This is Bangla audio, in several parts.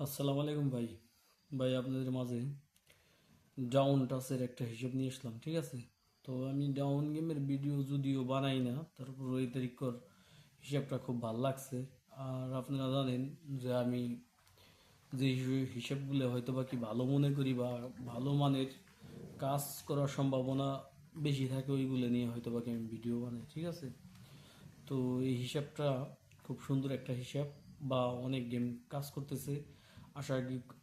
আসসালামু আলাইকুম ভাই। ভাই, আপনাদের মাঝে ডাউন টাচের একটা হিসেব নিয়ে আসলাম, ঠিক আছে? তো আমি ডাউন গেমের ভিডিও যদিও বানাই না, তারপর ওই তারিখর হিসাবটা খুব ভালো লাগছে। আর আপনারা জানেন যে আমি যে হিসে- হিসাবগুলো হয়তো বা কি ভালো মনে করি বা ভালো মানের কাজ করার সম্ভাবনা বেশি থাকে, ওইগুলো নিয়ে হয়তো বা কি আমি ভিডিও বানাই, ঠিক আছে? তো এই হিসাবটা খুব সুন্দর একটা হিসাব বা অনেক গেম কাজ করতেছে। আশা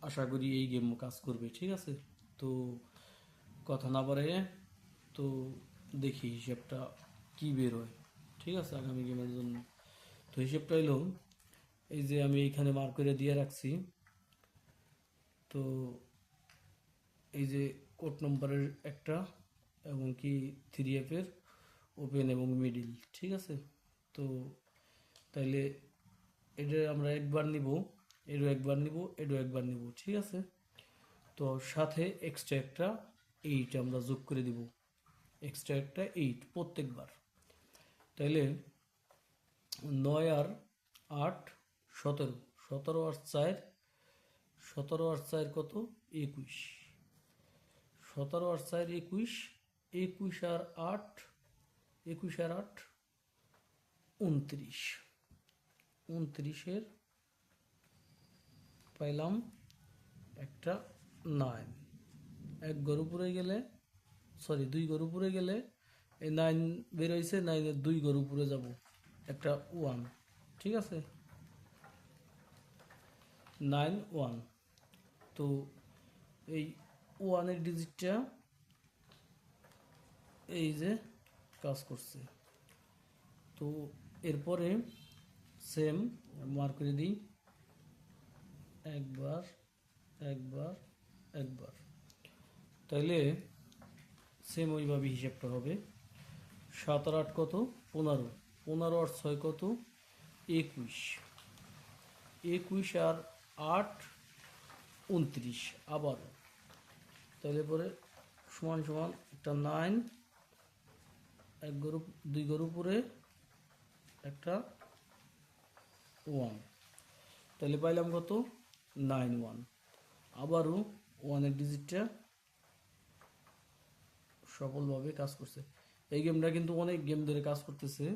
আশা করি এই গেম কাজ করবে, ঠিক আছে? তো কথা না বাড়ে তো দেখি হিসাবটা কি বের হয়, ঠিক আছে? আগামী গেমের জন্য। তো হিসাবটা এলো এই যে আমি এইখানে মার্ক করে দিয়ে রাখছি, তো এই যে কোড নম্বরের একটা এবং কি থ্রি এফের ওপেন এবং মিডিল ঠিক আছে? তো তাইলে এটা আমরা একবার নিব। এরও একবার নিব এরও একবার নিব, ঠিক আছে? তো সাথে এক্সট্রা একটা এইট আমরা যোগ করে দিব। এক্সট্রা একটা এইট প্রত্যেকবার। তাইলে নয় আর আট সতেরো। সতেরো আর চার, সতেরো আর চার কত? একুশ। সতেরো আর চার একুশ একুশ আর আট, একুশ আর আট উনত্রিশ উনত্রিশের পাইলাম একটা নাইন এক গরু পুরে গেলে সরি দুই গরু পুরে গেলে এই নাইন বেরোইছে নাইনের দুই গরু পুরে যাব। একটা ওয়ান ঠিক আছে? নাইন ওয়ান তো এই ওয়ানের ডিজিটটা এই যে কাজ করছে। তো এরপরে সেম মার্ক করে দিই। একবার একবার একবার। তাইলে সেম ওইভাবে হিসাবটা হবে। সাত আর আট কত? পনেরো। পনেরো আর ছয় কত? একুশ। একুশ আর আট, উনত্রিশ। আবার। তাহলে পরে সমান সমান একটা নাইন এক গরু দুই গরু পরে একটা ওয়ান তাহলে পাইলাম কত? Nine one. আবারও ওয়ানের ডিজিটটা সফলভাবে কাজ করছে। এই গেমটা কিন্তু অনেক গেম ধরে কাজ করতেছে,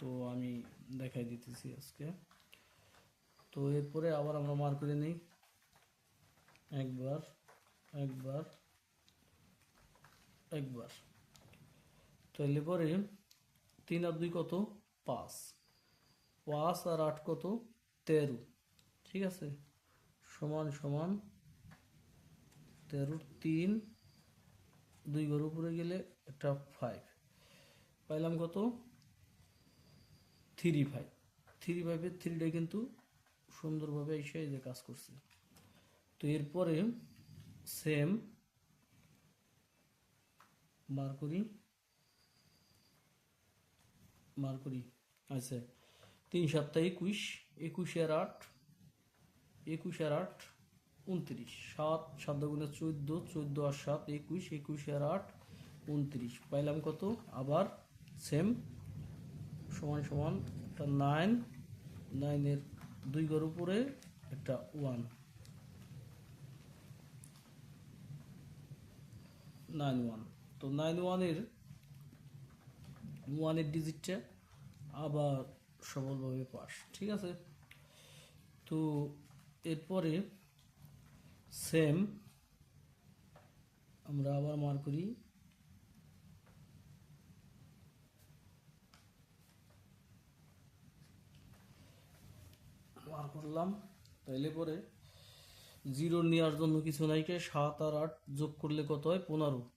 তো আমি দেখাই দিতেছি আজকে। তো এরপরে আবার আমরা মার করে নিই। একবার একবার একবার। তাহলে পরে তিন আর দুই কত? পাঁচ। পাঁচ আর আট কত? তেরো। ঠিক আছে? সমান সমান তেরোর তিন দুই ঘর উপরে গেলে একটা ফাইভ পাইলাম কত? থ্রি ফাইভ থ্রি ফাইভের থ্রিটা কিন্তু সুন্দরভাবে এসে যে কাজ করছে। তো এরপরে সেম বার করি। বার করি। আচ্ছা তিন সাতটা একুশ। একুশ আর আট একুশ আর আট, উনত্রিশ। সাত সাত গুণে চোদ্দ চোদ্দ আর সাত, একুশ একুশ আর আট, উনত্রিশ। পাইলাম কত? আবার সেম সমান সমান একটা নাইন নাইনের দুই ঘর উপরে একটা ওয়ান নাইন ওয়ান তো নাইন ওয়ানের ওয়ানের ডিজিটটা আবার সফলভাবে পাস। ঠিক আছে? তো এরপরে সেম আমরা আবার মার করি। মার করলাম। তাইলে পরে জিরো নেওয়ার জন্য কিছু নাই কে? সাত আর আট যোগ করলে কত হয়? পনেরো।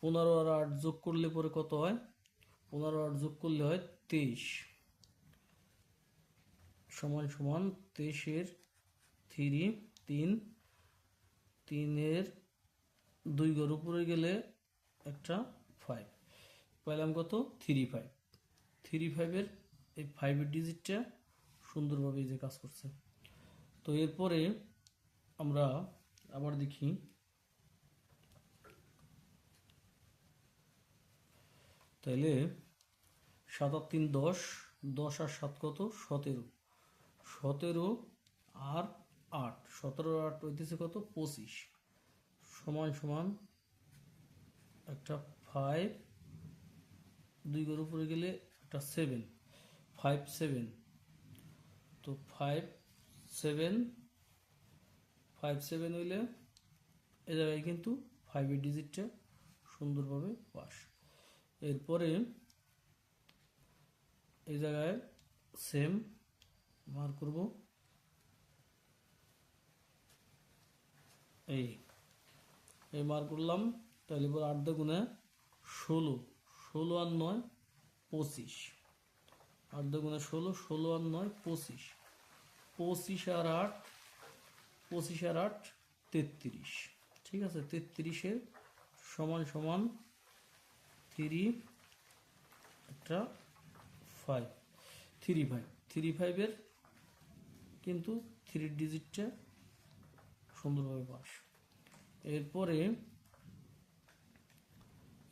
পনেরো আর আট যোগ করলে পরে কত হয়? পনেরো আর যোগ করলে হয় তেইশ। সমান সমান তেইশের থ্রি, তিন, তিনের দুই ঘর উপরে গেলে একটা ফাইভ পাইলাম কত? থ্রি ফাইভ থ্রি ফাইভের এই ফাইভের ডিজিটটা সুন্দরভাবে যে কাজ করছে। তো এরপরে আমরা আবার দেখি। তাইলে সাত আর তিন দশ দশ আর সাত কত? সতেরো। সতেরো আর আট, সতেরো আট হইতেছে কত? পঁচিশ। সমান সমান একটা ফাইভ দুই ঘর উপরে গেলে একটা সেভেন ফাইভ সেভেন তো ফাইভ সেভেন ফাইভ সেভেন হইলে এ জায়গায় কিন্তু ফাইভের ডিজিটটা সুন্দরভাবে পাস। এরপরে এই জায়গায় সেম মার করব। এই। এই মার করলাম তাহলে এবার আট গুণে ষোলো। ষোলো আর নয়, পঁচিশ। আট গুণে ষোলো ষোলো আর নয়, পঁচিশ। পঁচিশ আর আট, পঁচিশ আর আট, তেত্রিশ। ঠিক আছে? তেত্রিশের সমান সমান থ্রি একটা ফাইভ থ্রি ফাইভ থ্রি ফাইভের কিন্তু থ্রি ডিজিটটা সুন্দরভাবে পাস এরপরে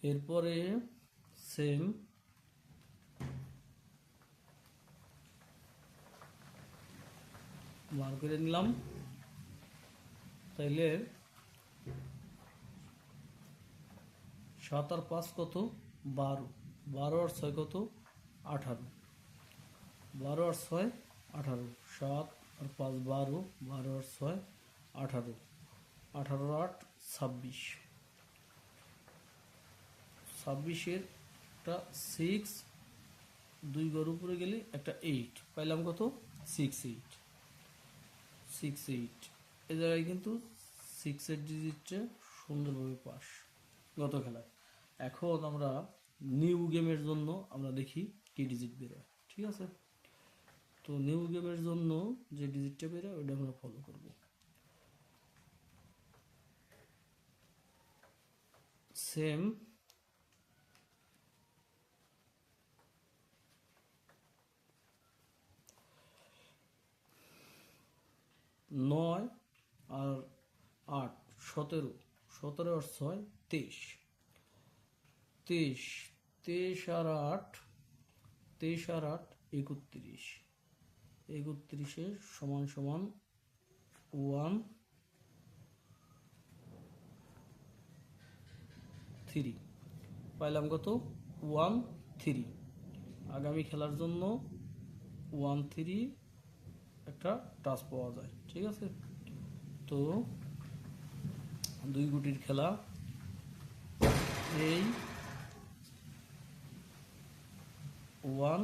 এরপরে সেম বার করে নিলাম। তাইলে সাত আর পাঁচ কত? বারো। বারো আর ছয় কত? আঠারো। বারো আর ছয়, আঠারো। সাত আর পাঁচ, বারো। বারো আর ছয় আঠারো। আঠারো আট ছাব্বিশ। ছাব্বিশের একটা সিক্স দুই ঘর উপরে গেলে একটা এইট পাইলাম কত? সিক্স এইট সিক্স এইট এ জায়গায় কিন্তু সিক্স সিক্সের ডিজিটটা সুন্দরভাবে পাস। গত খেলায়। এখন আমরা নিউ গেমের জন্য আমরা দেখি কি ডিজিট বেরোয়। ঠিক আছে? তো নিউ গেমের জন্য যে ডিজিটটা বেরোয় ওটা আমরা ফলো করব। সেম নয় আর আট, সতেরো। সতেরো আর ছয়, তেইশ। তেইশ তেইশ আর আট, তেইশ আর আট, একত্রিশ। একত্রিশের সমান সমান ওয়ান থ্রি পাইলাম কত? ওয়ান থ্রি আগামী খেলার জন্য ওয়ান থ্রি একটা টাচ পাওয়া যায়, ঠিক আছে? তো দুই গুটির খেলা। এই ওয়ান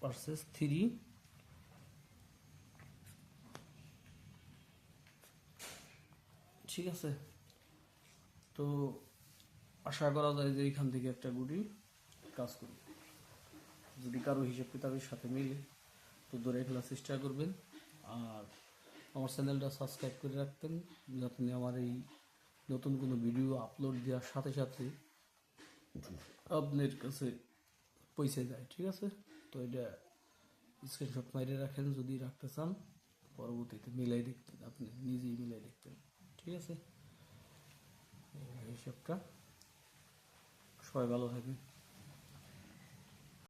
ভার্সেস থ্রি ঠিক আছে? তো আশা করা যায় যে এখান থেকে একটা গুটি কাজ করবে। যদি কারও হিসাব কিতাবের সাথে মিলে, তো ধরে খেলার চেষ্টা করবেন। আর আমার চ্যানেলটা সাবস্ক্রাইব করে রাখতেন, যাতে আমার এই নতুন কোনো ভিডিও আপলোড দেওয়ার সাথে সাথে আপনার কাছে পৌঁছে যায়, ঠিক আছে? তো এটা স্ক্রিনশট মাইরে রাখেন, যদি রাখতে চান, পরবর্তীতে মিলাই দেখতেন আপনি নিজেই মিলাই দেখতেন ঠিক আছে? হিসাবটা সবাই ভালো থাকবেন।